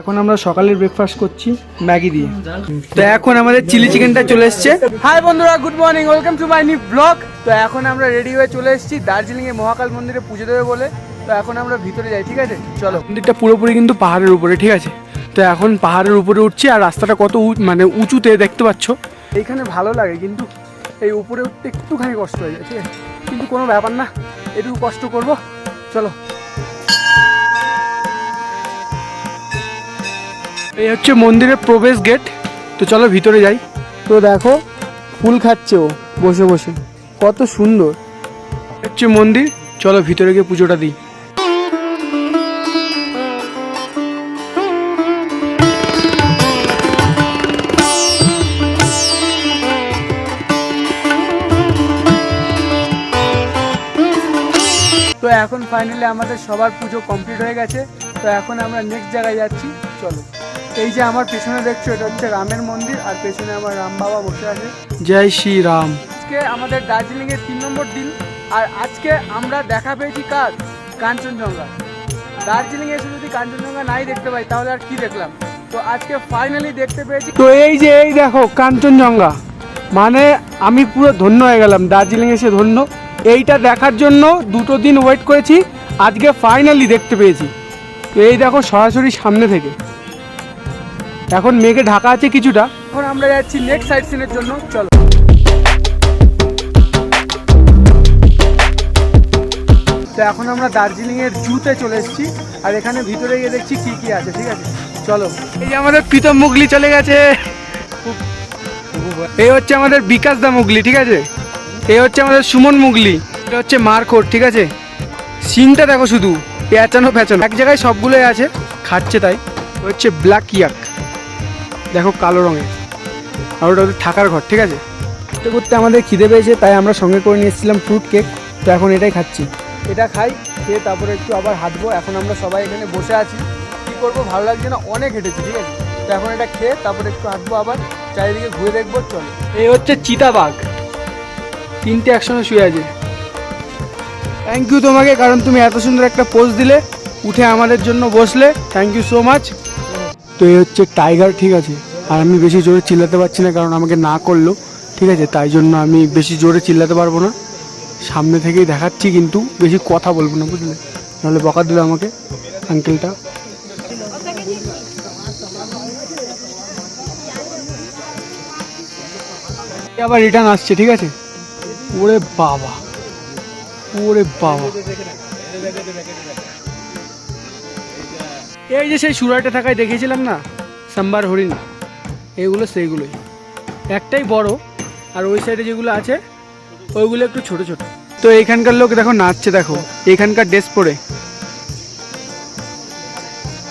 এখন আমরা সকালের ব্রেকফাস্ট করছি ম্যাগি দিয়ে। তো এখন আমাদের চিলি চিকেনটা চলে এসছে। হাই বন্ধুরা good morning welcome to my new blog তো এখন আমরা রেডি হয়ে চলে এসেছি দার্জিলিং এ মহাকাল মন্দিরে পুজো দেবে বলে। তো এখন আমরা ভিতরে যাই, ঠিক আছে? চলো। মন্দিরটা পুরোপুরি কিন্তু পাহাড়ের উপরে, ঠিক আছে? তো এখন পাহাড়ের উপরে উঠছি আর রাস্তাটা কত মানে উঁচুতে দেখতে পাচ্ছ। এইখানে ভালো লাগে, কিন্তু এই উপরে উঠতে একটুখানি কষ্ট হয়ে যায়, ঠিক আছে? কিন্তু কোনো ব্যাপার না, একটু কষ্ট করব। চলো। এই হচ্ছে মন্দিরের প্রবেশ গেট তো চলো ভিতরে যাই। তো দেখো ফুল খাচ্ছে ও বসে বসে। কত সুন্দর। হচ্ছে মন্দির। চলো ভিতরে গিয়ে পুজোটা দিই। তো এখন ফাইনালি আমাদের সবার পুজো কমপ্লিট হয়ে গেছে। তো এখন আমরা নেক্সট জায়গায় যাচ্ছি। চলো। এই যে আমার পেছনে দেখছ এটা হচ্ছে রামের মন্দির আর পেছনে আমার রাম বাবা বসে আছে। জয় শ্রী রাম। আজকে আমাদের দার্জিলিং এর তিন নম্বর দিন আর আজকে আমরা দেখা পেয়েছি কার? কাঞ্চনজঙ্ঘা দার্জিলিং এসে যদি কাঞ্চনজঙ্ঘা নাই দেখতে পাই তাহলে আর কি দেখলাম? তো আজকে ফাইনালি দেখতে পেয়েছি তো এই যে এই দেখো কাঞ্চনজঙ্ঘা। মানে আমি পুরো ধন্য হয়ে গেলাম দার্জিলিং এসে ধন্য। এইটা দেখার জন্য দুটো দিন ওয়েট করেছি আজকে ফাইনালি দেখতে পেয়েছি। তো এই দেখো সরাসরি সামনে থেকে। এখন মেঘে ঢাকা আছে কিছুটা। এখন আমরা যাচ্ছি নেক্সট সাইড সিনের জন্য। চলো। তো এখন আমরা দার্জিলিং এর জুতে চলে এসেছি, আর এখানে ভিতরে গিয়ে দেখছি কি কি আছে, ঠিক আছে? চলো। এই যে আমাদের প্রীতম মুগলি চলে গেছে। এই হচ্ছে আমাদের বিকাশ দা মুগলি, ঠিক আছে? এই হচ্ছে আমাদের সুমন মুগলি, এটা হচ্ছে মারকোট ঠিক আছে? সিনটা দেখো শুধু পেঁচানো পেঁচানো এক জায়গায় সবগুলোই আছে, খাচ্ছে তাই। হচ্ছে ব্ল্যাক ইয়াক দেখো কালো রঙের। আর ওটা ওদের থাকার ঘর, ঠিক আছে? করতে করতে আমাদের খিদে পেয়েছে, তাই আমরা সঙ্গে করে নিয়ে এসেছিলাম ফ্রুট কেক তো এখন এটাই খাচ্ছি। এটা খাই, খেয়ে তারপরে একটু আবার হাঁটবো। এখন আমরা সবাই এখানে বসে আছি। কী করব? ভালো লাগছে না, অনেক হেঁটেছি, ঠিক আছে? তো এখন এটা খেয়ে তারপরে একটু হাঁটবো আবার। চারিদিকে ঘুরে দেখব, চলো। এই হচ্ছে চিতাবাঘ। তিনটে একসঙ্গে শুয়ে আছে। থ্যাংক ইউ তোমাকে, কারণ তুমি এত সুন্দর একটা পোজ দিলে। উঠে আমাদের জন্য বসলে। থ্যাংক ইউ সো মাচ তো এই হচ্ছে টাইগার ঠিক আছে? আর আমি বেশি জোরে চিল্লাতে পারছি না কারণ আমাকে না করল, ঠিক আছে? তাই জন্য আমি বেশি জোরে চিল্লাতে পারব না। সামনে থেকেই দেখাচ্ছি কিন্তু বেশি কথা বলব না, বুঝলে? নাহলে বকা দিল আমাকে আঙ্কেলটা আবার রিটার্ন আসছে, ঠিক আছে? ওরে বাবা ওরে বাবা। এই যে সেই সুরাটে থাকায় দেখেছিলাম না? সাম্বার হরিণ। এগুলো সেইগুলোই। একটাই বড়, আর ওই সাইডে যেগুলো আছে, ওইগুলো একটু ছোট ছোট। তো এইখানকার লোক দেখো নাচছে, দেখো। এখানকার ড্রেস পরে।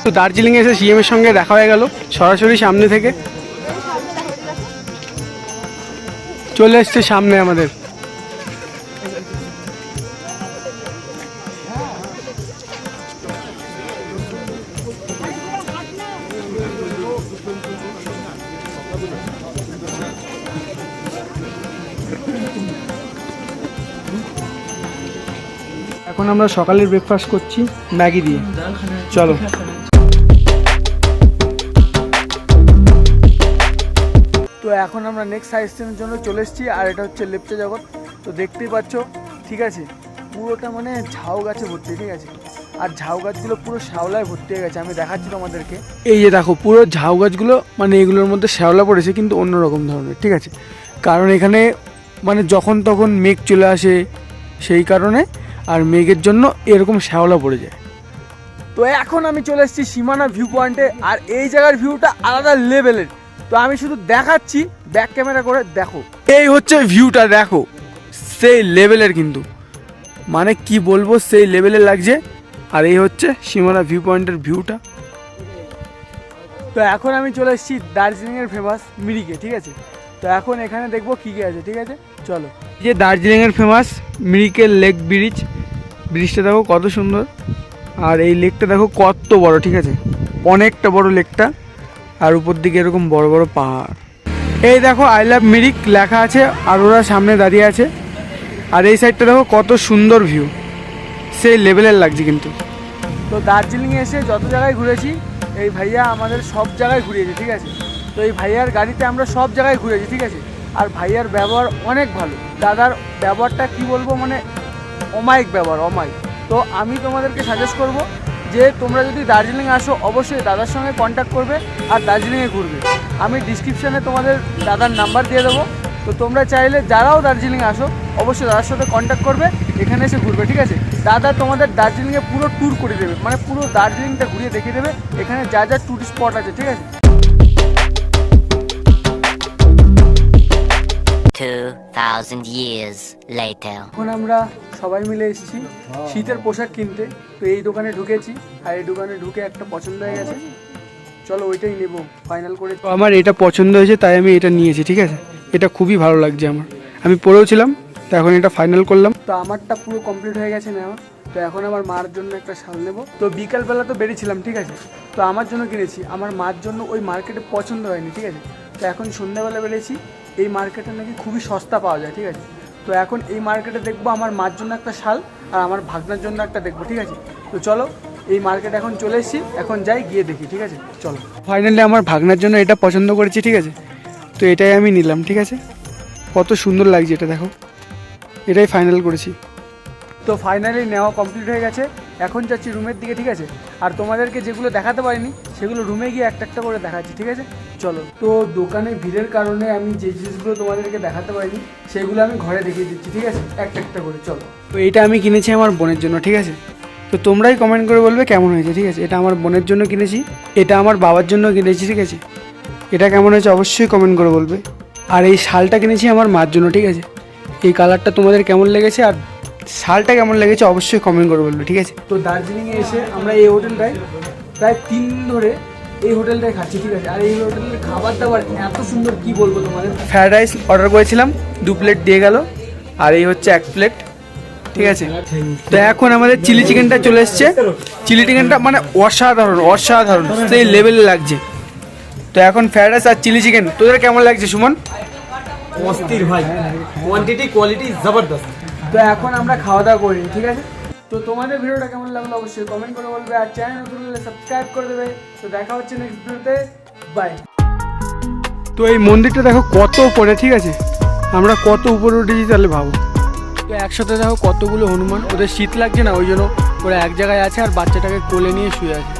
তো দার্জিলিং এসে সিএম এর সঙ্গে দেখা হয়ে গেল, সরাসরি সামনে থেকে। চলে এসছে সামনে আমাদের। এখন আমরা সকালের ব্রেকফাস্ট করছি, ম্যাগি দিয়ে। চলো। তো এখন আমরা নেক্সট সাইড সিনের জন্য চলে এসেছি, আর এটা হচ্ছে লেপচা জগৎ। তো দেখতেই পাচ্ছ, ঠিক আছে? পুরোটা মানে ঝাউ গাছে ভর্তি, ঠিক আছে? আর ঝাউ গাছগুলো পুরো শ্যাওলায় ভর্তি হয়ে গেছে, আমি দেখাচ্ছি তোমাদেরকে। এই যে দেখো, পুরো ঝাউ গাছগুলো মানে এগুলোর মধ্যে শ্যাওলা পড়েছে, কিন্তু অন্যরকম ধরনের, ঠিক আছে? কারণ এখানে মানে যখন তখন মেঘ চলে আসে, সেই কারণে আর মেঘের জন্য এরকম শ্যাওলা পড়ে যায়। তো এখন আমি চলে এসেছি সীমানা ভিউ পয়েন্টে আর এই জায়গার ভিউটা আলাদা লেভেলের তো আমি শুধু দেখাচ্ছি ব্যাক ক্যামেরা করে দেখো। এই হচ্ছে ভিউটা দেখো। সেই লেভেলের কিন্তু। মানে কি বলব, সেই লেভেলের লাগছে। আর এই হচ্ছে সীমানা ভিউ পয়েন্টের ভিউটা তো এখন আমি চলে এসেছি দার্জিলিংয়ের ফেমাস মিরিকে, ঠিক আছে? তো এখন এখানে দেখব কী কী আছে, ঠিক আছে? চলো। যে দার্জিলিংয়ের ফেমাস মিরিকের লেক ব্রিজ ব্রিজটা দেখো কত সুন্দর। আর এই লেকটা দেখো কত বড়, ঠিক আছে? অনেকটা বড় লেকটা, আর উপর দিকে এরকম বড় বড় পাহাড়। এই দেখো আই লাভ মিরিক লেখা আছে, আর ওরা সামনে দাঁড়িয়ে আছে। আর এই সাইডটা দেখো কত সুন্দর ভিউ সেই লেভেলের লাগছে কিন্তু। তো দার্জিলিংয়ে এসে যত জায়গায় ঘুরেছি, এই ভাইয়া আমাদের সব জায়গায় ঘুরিয়েছে, ঠিক আছে? তো এই ভাইয়ার গাড়িতে আমরা সব জায়গায় ঘুরেছি, ঠিক আছে? আর ভাইয়ার ব্যবহার অনেক ভালো। দাদার ব্যবহারটা কি বলব মানে অমায়িক ব্যবহার, অমায়িক। তো আমি তোমাদেরকে সাজেস্ট করব যে তোমরা যদি দার্জিলিং আসো, অবশ্যই দাদার সঙ্গে কন্ট্যাক্ট করবে আর দার্জিলিংয়ে ঘুরবে। আমি ডিসক্রিপশানে তোমাদের দাদার নাম্বার দিয়ে দেবো। তো তোমরা চাইলে যারাও দার্জিলিং আসো, অবশ্যই দাদার সাথে কন্ট্যাক্ট করবে, এখানে এসে ঘুরবে, ঠিক আছে? দাদা তোমাদের দার্জিলিংয়ে পুরো ট্যুর করে দেবে মানে পুরো দার্জিলিংটা ঘুরিয়ে দেখিয়ে দেবে, এখানে যা যা ট্যুরিস্ট স্পট আছে, ঠিক আছে? 2,000 years later. এখন আমরা সবাই মিলে এসেছি। শীতের পোশাক কিনতে। তো এই দোকানে ঢুকেছি। আর এই দোকানে ঢুকে একটা পছন্দ হয়ে গেছে। চলো ওইটাই নেব। ফাইনাল করে আমার এটা পছন্দ হয়েছে তাই আমি এটা নিয়েছি ঠিক আছে? এটা খুবই ভালো লাগছে আমার। আমি পড়েওছিলাম তো এখন এটা ফাইনাল করলাম। তো আমারটা পুরো কমপ্লিট হয়ে গেছে নেওয়া তো এখন আমার মার জন্য একটা শাল নেব। তো বিকালবেলা তো বেরিয়েছিলাম ঠিক আছে? তো আমার জন্য কিনেছি। আমার মার জন্য ওই মার্কেটে পছন্দ হয়নি ঠিক আছে? তো এখন সন্ধ্যাবেলা বেরিয়েছি এই মার্কেটে নাকি খুবই সস্তা পাওয়া যায়, ঠিক আছে? তো এখন এই মার্কেটে দেখব আমার মার জন্য একটা শাল আর আমার ভাগনার জন্য একটা দেখব, ঠিক আছে? তো চলো, এই মার্কেট এখন চলে এসেছি, এখন যাই গিয়ে দেখি, ঠিক আছে? চলো। ফাইনালি আমার ভাগনার জন্য এটা পছন্দ করেছি, ঠিক আছে? তো এটাই আমি নিলাম, ঠিক আছে? কত সুন্দর লাগছে এটা, দেখো। এটাই ফাইনাল করেছি। তো ফাইনালি নেওয়া কমপ্লিট হয়ে গেছে। এখন যাচ্ছি রুমের দিকে, ঠিক আছে? আর তোমাদেরকে যেগুলো দেখাতে পারিনি, সেগুলো রুমে গিয়ে একটা একটা করে দেখাচ্ছি, ঠিক আছে? চলো। তো দোকানে ভিড়ের কারণে আমি যে জিনিসগুলো তোমাদেরকে দেখাতে পারিনি, সেগুলো আমি ঘরে দেখিয়ে দিচ্ছি, ঠিক আছে? একটা একটা করে, চলো। তো এটা আমি কিনেছি আমার বোনের জন্য, ঠিক আছে? তো তোমরাই কমেন্ট করে বলবে কেমন হয়েছে, ঠিক আছে? এটা আমার বোনের জন্য কিনেছি, এটা আমার বাবার জন্য কিনেছি, ঠিক আছে? এটা কেমন হয়েছে অবশ্যই কমেন্ট করে বলবে। আর এই শালটা কিনেছি আমার মার জন্য, ঠিক আছে? এই কালারটা তোমাদের কেমন লেগেছে আর শালটা কেমন লেগেছে অবশ্যই কমেন্ট করে বলবে ঠিক আছে? তো দার্জিলিংয়ে এসে আমরা এই হোটেলটায় প্রায় তিন ধরে এই হোটেলটায় খাচ্ছি ঠিক আছে? আর এই হোটেলের খাবার দাবার এত সুন্দর কি বলব তোমাদের? ফ্রায়েড রাইস অর্ডার করেছিলাম দু প্লেট দিয়ে গেল আর এই হচ্ছে এক প্লেট ঠিক আছে? তো এখন আমাদের চিলি চিকেনটা চলে এসছে। চিলি চিকেনটা মানে অসাধারণ অসাধারণ সেই লেভেলে লাগছে। তো এখন ফ্রায়েড রাইস আর চিলি চিকেন তোদের কেমন লাগছে সুমন? অস্থির ভাই। কোয়ান্টিটি কোয়ালিটি জবরদস্ত। তো এখন আমরা খাওয়া দাওয়া করি ঠিক আছে? তো তোমাদের ভিডিওটা কেমন লাগল অবশ্যই কমেন্ট করে বলবে আর চ্যানেল নতুন হলে সাবস্ক্রাইব করে দেবে। তো দেখা হচ্ছে নেক্সট ভিডিওতে বাই তো এই মন্দিরটা দেখো কত উপরে ঠিক আছে? আমরা কত উপরে উঠেছি তাহলে ভাবো। তো একসাথে দেখো কতগুলো হনুমান ওদের শীত লাগছে না ওই জন্য ওরা এক জায়গায় আছে আর বাচ্চাটাকে কোলে নিয়ে শুয়ে আছে।